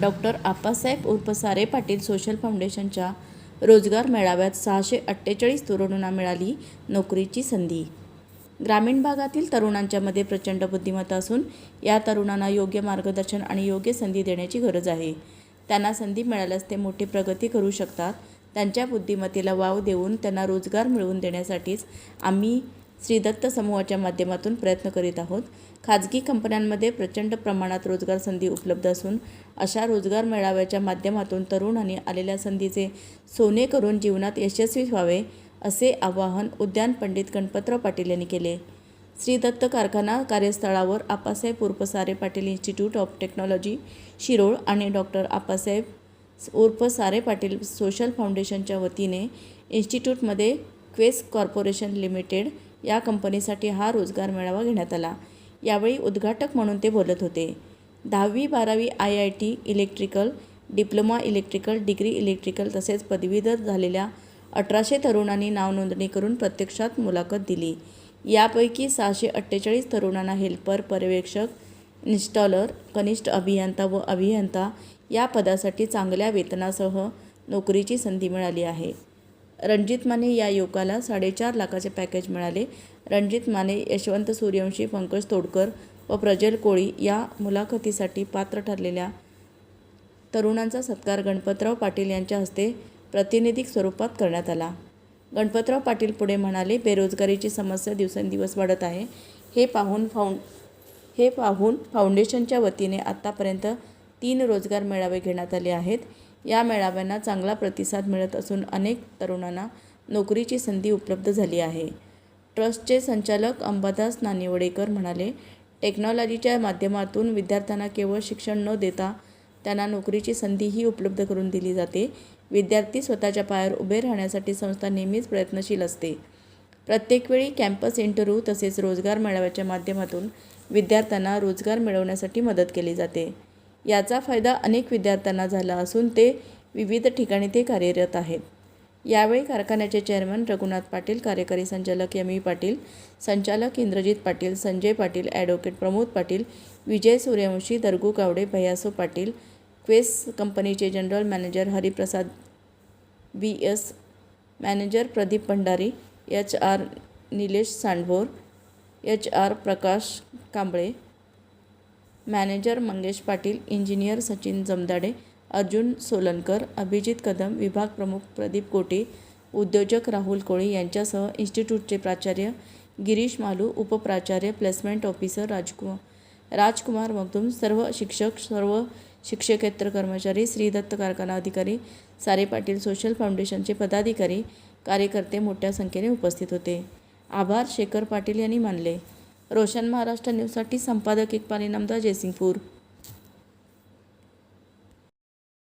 Doctor Appasaheb उर्फ सारे Patil social फाउंडेशनच्या रोजगार मेळाव्यात सहाशे अठ्ठेचाळीस तरुणांना मिळाली नोकरीची संधी. ग्रामीण भागातील तरुणांच्यामध्ये प्रचंड बुद्धिमत्ता असून या तरुणांना योग्य मार्गदर्शन आणि योग्य संधी देण्याची गरज आहे. त्यांना संधी मिळाल्यास ते मोठी प्रगती करू शकतात. त्यांच्या बुद्धिमत्तेला वाव देऊन त्यांना रोजगार मिळवून देण्यासाठीच आम्ही श्री दत्त समूहाच्या माध्यमातून प्रयत्न करीत आहोत. खाजगी कंपन्यांमध्ये प्रचंड प्रमाणात रोजगार संधी उपलब्ध असून अशा रोजगार मेळाव्याच्या माध्यमातून तरुणांनी आलेल्या संधीचे सोने करून जीवनात यशस्वी व्हावे असे आवाहन उद्यान पंडित गणपतराव पाटील यांनी केले. श्री दत्त कारखाना कार्यस्थळावर आप्पासाहेब उर्फ सारे Patil institute of technology Shirol आणि डॉक्टर आप्पासाहेब उर्फ सारे पाटील सोशल फाउंडेशनच्या वतीने इन्स्टिट्यूटमध्ये क्वेस कॉर्पोरेशन लिमिटेड या कंपनीसाठी हा रोजगार मेळावा घेण्यात आला. यावेळी उद्घाटक म्हणून ते बोलत होते. दहावी बारावी I I T electrical diploma electrical degree electrical तसेच पदवीधर झालेल्या अठराशे तरुणांनी नावनोंदणी करून प्रत्यक्षात मुलाखत दिली. यापैकी सहाशे अठ्ठेचाळीस तरुणांना हेल्पर पर्यवेक्षक इन्स्टॉलर कनिष्ठ अभियंता व अभियंता या पदासाठी चांगल्या वेतनासह नोकरीची संधी मिळाली आहे. रणजित माने या युवकाला साडेचार लाखाचे पॅकेज मिळाले. रणजित माने यशवंत सूर्यवंशी पंकज तोडकर व प्रजल कोळी या मुलाखतीसाठी पात्र ठरलेल्या तरुणांचा सत्कार गणपतराव पाटील यांच्या हस्ते प्रातिनिधिक स्वरूपात करण्यात आला. गणपतराव पाटील पुढे म्हणाले बेरोजगारीची समस्या दिवसेंदिवस वाढत आहे. हे पाहून फाउंड हे पाहून फाउंडेशनच्या वतीने आत्तापर्यंत तीन रोजगार मेळावे घेण्यात आले आहेत. या मेळाव्यांना चांगला प्रतिसाद मिळत असून अनेक तरुणांना नोकरीची संधी उपलब्ध झाली आहे. ट्रस्टचे संचालक अंबादास नानिवडेकर म्हणाले टेक्नॉलॉजीच्या माध्यमातून विद्यार्थ्यांना केवळ शिक्षण न देता त्यांना नोकरीची संधीही उपलब्ध करून दिली जाते. विद्यार्थी स्वतःच्या पायावर उभे राहण्यासाठी संस्था नेहमीच प्रयत्नशील असते. प्रत्येक वेळी कॅम्पस इंटरव्ह्यू तसेच रोजगार मेळाव्याच्या माध्यमातून विद्यार्थ्यांना रोजगार मिळवण्यासाठी मदत केली जाते. याचा फायदा अनेक विद्यार्थ्यांना झाला असून ते विविध ठिकाणी ते कार्यरत आहेत. यावेळी कारखान्याचे चेअरमन रघुनाथ पाटील कार्यकारी संचालक एम ई पाटील संचालक इंद्रजित पाटील संजय पाटील ॲडव्होकेट प्रमोद पाटील विजय सूर्यवंशी दरगू गावडे भैयासो पाटील क्वेस कंपनीचे general manager Hariprasad B S manager Pradeep Bhandari H R Nilesh Sandbhor H R Prakash Kamble manager Mangesh Patil engineer Sachin Jamdade Arjun Solankar Abhijit Kadam विभाग प्रमुख प्रदीप कोटे उद्योजक राहुल कोळी यांच्यासह इन्स्टिट्यूटचे प्राचार्य गिरीश मालू उपप्राचार्य प्लेसमेंट ऑफिसर राजकुमार राजकुमार मगदूम सर्व शिक्षक सर्व शिक्षकेतर कर्मचारी श्री दत्त कारखाना अधिकारी सारे पाटील सोशल फाउंडेशनचे पदाधिकारी कार्यकर्ते मोठ्या संख्येने उपस्थित होते. आभार शेखर पाटील यांनी मानले. रोशन महाराष्ट्र न्यूजसाठी संपादक इकबाल इनामदार जयसिंगपूर